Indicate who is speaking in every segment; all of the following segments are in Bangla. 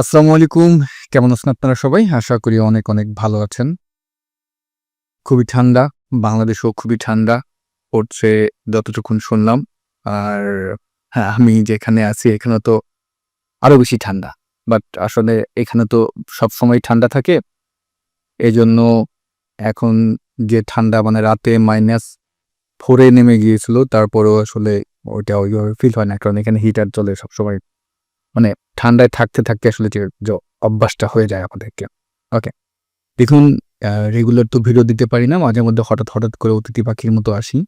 Speaker 1: আসসালামু আলাইকুম। কেমন আছেন আপনারা সবাই? আশা করি অনেক অনেক ভালো আছেন। খুবই ঠান্ডা, বাংলাদেশেও খুবই ঠান্ডা। পড়ছে যতটুকুন শুনলাম, আর হ্যাঁ আমি যেখানে আছি, এখানে তো আরও বেশি ঠান্ডা। বাট আসলে এখানে তো সব সময় ঠান্ডা থাকে। এই জন্য এখন যে ঠান্ডা মানে রাতে মাইনাস ফোরে নেমে গিয়েছিল, তারপরেও আসলে ওইটা ওইভাবে ফিল হয় না, কারণ এখানে হিটার চলে সবসময়। মানে ঠান্ডায় থাকতে থাকতে আসলে যে অভ্যাসটা হয়ে যায় আমাদেরকে। ওকে দেখুন রেগুলার তো ভিডিও দিতে পারি না, মাঝে মধ্যে হঠাৎ হঠাৎ করে অতিথি পাখির মতো আসি।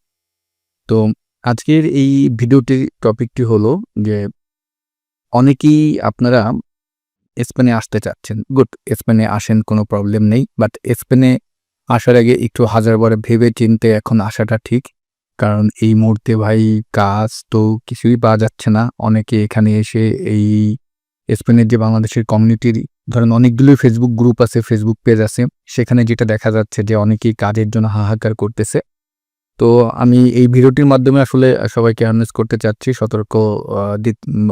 Speaker 1: তো আজকের এই ভিডিওটির টপিকটি হলো যে অনেকেই আপনারা স্পেনে আসতে চাচ্ছেন। গুড স্পেনে আসেন, কোনো প্রবলেম নেই। বাট স্পেনে আসার আগে একটু হাজারবার ভেবে চিনতে এখন আসাটা ঠিক। কারণ এই মুহূর্তে ভাই, কাজ তো কিছুই পাওয়া যাচ্ছে না। অনেকে এখানে এসে এই স্পেনের যে বাংলাদেশের কমিউনিটির ধরেন অনেকগুলোই ফেসবুক গ্রুপ আছে ফেসবুক পেজ আছে, সেখানে যেটা দেখা যাচ্ছে যে অনেকেই কাজের জন্য হাহাকার করতেছে। তো আমি এই ভিডিওটির মাধ্যমে আসলে সবাইকে অ্যাওয়ারনেস করতে চাচ্ছি, সতর্ক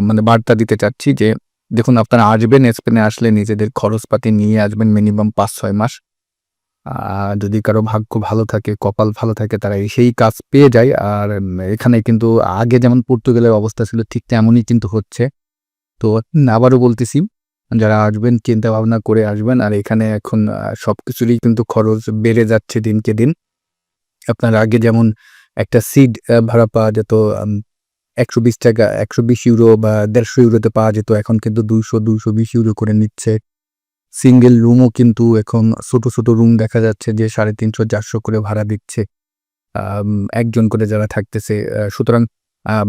Speaker 1: মানে বার্তা দিতে চাচ্ছি যে, দেখুন আপনারা আসবেন স্পেনে আসলে নিজেদের খরচপাতি নিয়ে আসবেন মিনিমাম পাঁচ, ছয় মাস। যদি কারও ভাগ্য ভালো থাকে, কপাল ভালো থাকে, তারা সেই কাজ পেয়ে যায়। আর এখানে কিন্তু আগে যেমন পর্তুগালের অবস্থা ছিল ঠিক তেমনই কিন্তু হচ্ছে। তো আবারও বলতেছি, যারা আসবেন চিন্তা ভাবনা করে আসবেন, আর এখানে এখন সব কিছুরই কিন্তু খরচ বেড়ে যাচ্ছে দিনকে দিন। আপনার আগে যেমন একটা সিড ভাড়া পাওয়া যেত একশো বিশ টাকা, একশো বিশ ইউরো বা দেড়শো ইউরোতে পাওয়া যেত, এখন কিন্তু দুইশো দুইশো বিশ ইউরো করে নিচ্ছে। সিঙ্গেল রুমও কিন্তু এখন ছোট ছোট রুম দেখা যাচ্ছে যে সাড়ে তিনশো, চারশো করে ভাড়া দিচ্ছে। একজন করে যারা থাকতেছে সুতরাং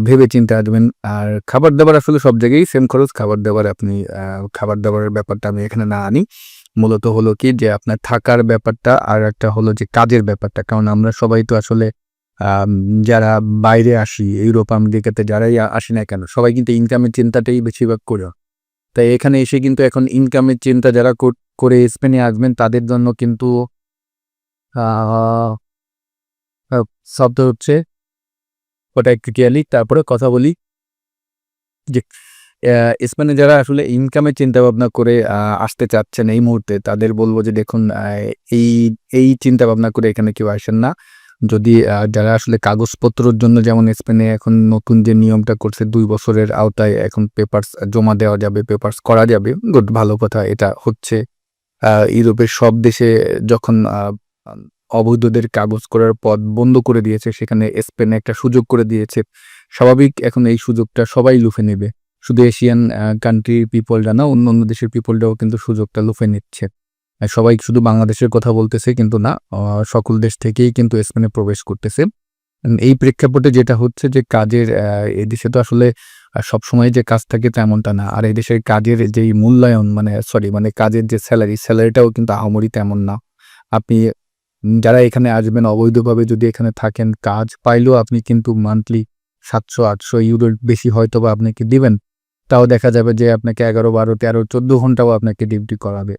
Speaker 1: ভেবে চিন্তে আসবেন। আর খাবার দাবার আসলে সব জায়গায় সেম খরচ। খাবার দাবার আপনি খাবার দাবারের ব্যাপারটা আমি এখানে না আনি। মূলত হলো কি যে আপনার থাকার ব্যাপারটা আর একটা হলো যে কাজের ব্যাপারটা। কারণ আমরা সবাই তো আসলে যারা বাইরে আসি, ইউরোপ, আমেরিকাতে যারাই আসি না কেন, সবাই কিন্তু ইনকামের চিন্তাটাই বেশিরভাগ করে। তাই এখানে এসে কিন্তু এখন ইনকামের চিন্তা যারা কর- স্পেনে আসবেন, তাদের জন্য কিন্তু শব্দ হচ্ছে ওটা একটু ক্লিয়ারলি তারপরে কথা বলি যে স্পেনে যারা আসলে ইনকামের চিন্তা ভাবনা করে আসতে চাচ্ছেন এই মুহূর্তে, তাদের বলব যে, দেখুন এই এই চিন্তা ভাবনা করে এখানে কেউ আসেন না। যদি যারা আসলে কাগজপত্রর জন্য যেমন স্পেনে এখন নতুন যে নিয়মটা করছে, দুই বছরের আওতায় এখন পেপারস জমা দেওয়া যাবে পেপারস করা যাবে গুড ভালো কথা, এটা হচ্ছে। ইউরোপের সব দেশে যখন অবৈধদের কাগজ করার পথ বন্ধ করে দিয়েছে। সেখানে স্পেনে একটা সুযোগ করে দিয়েছে। স্বাভাবিক এখন এই সুযোগটা সবাই লুফে নেবে। শুধু এশিয়ান কান্ট্রির পিপলরা না অন্য অন্য দেশের পিপলরাও কিন্তু সুযোগটা লুফে নিচ্ছে। সবাই শুধু বাংলাদেশের কথা বলতেছে কিন্তু না সকল দেশ থেকেই কিন্তু স্পেনে প্রবেশ করতেছে। এই প্রেক্ষাপটে যেটা হচ্ছে যে কাজের এদেশে তো আসলে সবসময় যে কাজ থাকে তেমনটা না। আর এদেশের কাজের যেই মূল্যায়ন মানে সরি মানে কাজের যে স্যালারি স্যালারিটাও কিন্তু আহামরি তেমন না। আপনি যারা এখানে আসবেন অবৈধভাবে যদি এখানে থাকেন, কাজ পাইলেও আপনি কিন্তু মান্থলি সাতশো, আটশো ইউরোর বেশি হয়তো বা আপনাকে দিবেন। তাও দেখা যাবে যে আপনাকে এগারো, বারো, তেরো, চোদ্দ ঘন্টাও আপনাকে ডিউটি করাবে।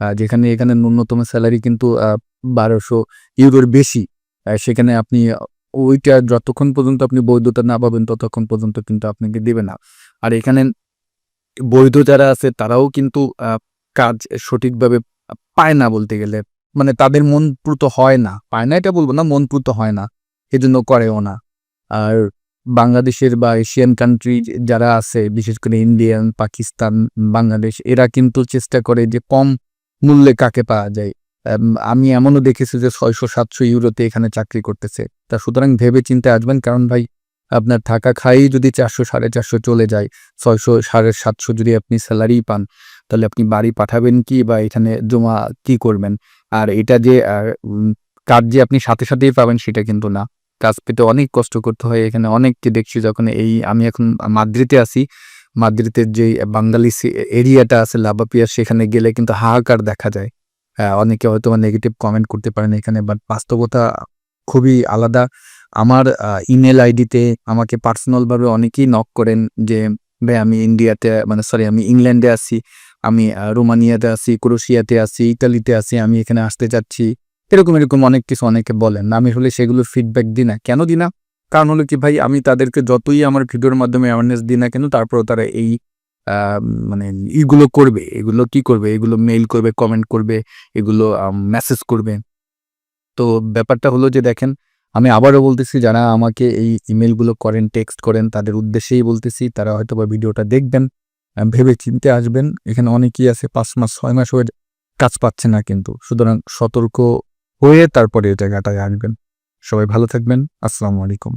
Speaker 1: যেখানে এখানে ন্যূনতম স্যালারি কিন্তু বারোশো ইউরোর বেশি। সেখানে আপনি ওইটা যতক্ষণ পর্যন্ত আপনি বৈধতা না পাবেন, ততক্ষণ পর্যন্ত কিন্তু আপনাকে দিবে না। আর এখানে বৈধ যারা আছে, তারাও কিন্তু কাজ সঠিকভাবে পায় না বলতে গেলে। মানে তাদের মন প্রুত হয় না। পায় না এটা বলব না, মন প্রুত হয় না। এজন্য করেও না। আর বাংলাদেশের বা এশিয়ান কান্ট্রি যারা আছে, বিশেষ করে ইন্ডিয়ান পাকিস্তান বাংলাদেশ এরা কিন্তু চেষ্টা করে যে কম মূল্যে কাকে পাওয়া যায়। আমি এমনও দেখেছি যে ছয়শো, সাতশো ইউরোতে এখানে চাকরি করতেছে। তা সুতরাং ভেবে চিন্তে আসবেন, কারণ ভাই, আপনার থাকা খাই যদি চারশো, সাড়ে চারশো চলে যায়, ছয়শো, সাড়ে সাতশো যদি আপনি স্যালারি পান তাহলে আপনি বাড়ি পাঠাবেন কি বা এখানে জমা কি করবেন? আর এটা যে কাজ যে আপনি সাথে সাথেই পাবেন সেটা কিন্তু না। কাজ পেতে অনেক কষ্ট করতে হয়। এখানে অনেককে দেখছি যখন এই, আমি এখন মাদ্রিদে আছি। মাদ্রিদের যে বাঙালি এরিয়াটা আছে লাবাপিয়া সেখানে গেলে কিন্তু হাহাকার দেখা যায়। অনেকে হয়তো নেগেটিভ কমেন্ট করতে পারেন এখানে বাট বাস্তবতা খুবই আলাদা। আমার ইমেল আইডিতে আমাকে পার্সোনালভাবে অনেকেই নক করেন যে ভাই আমি ইন্ডিয়াতে মানে সরি আমি ইংল্যান্ডে আছি, আমি রোমানিয়াতে আছি ক্রোশিয়াতে আছি, ইতালিতে আছি, আমি এখানে আসতে চাচ্ছি এরকম এরকম অনেক কিছু অনেকে বলেন। আমি হলে সেগুলো ফিডব্যাক দিই না। কেন দিই না? কারণ হলো কি ভাই, আমি তাদেরকে যতই আমার ভিডিওর মাধ্যমে অ্যাওয়ারনেস দিই না কেন, তারপরেও তারা এই মানে এগুলো করবে। এগুলো কি করবে? এগুলো মেইল করবে কমেন্ট করবে, এগুলো মেসেজ করবে। তো ব্যাপারটা হলো যে দেখেন আমি আবারও বলতেছি, যারা আমাকে এই ইমেলগুলো করেন টেক্সট করেন, তাদের উদ্দেশ্যেই বলতেছি, তারা হয়তো বা ভিডিওটা দেখবেন ভেবে চিনতে আসবেন। এখানে অনেকেই আছে, পাঁচ মাস, ছয় মাস হয়ে কাজ পাচ্ছে না কিন্তু। সুতরাং সতর্ক হয়ে তারপরে এই জায়গাটায় আসবেন। সবাই ভালো থাকবেন। আসসালামু আলাইকুম।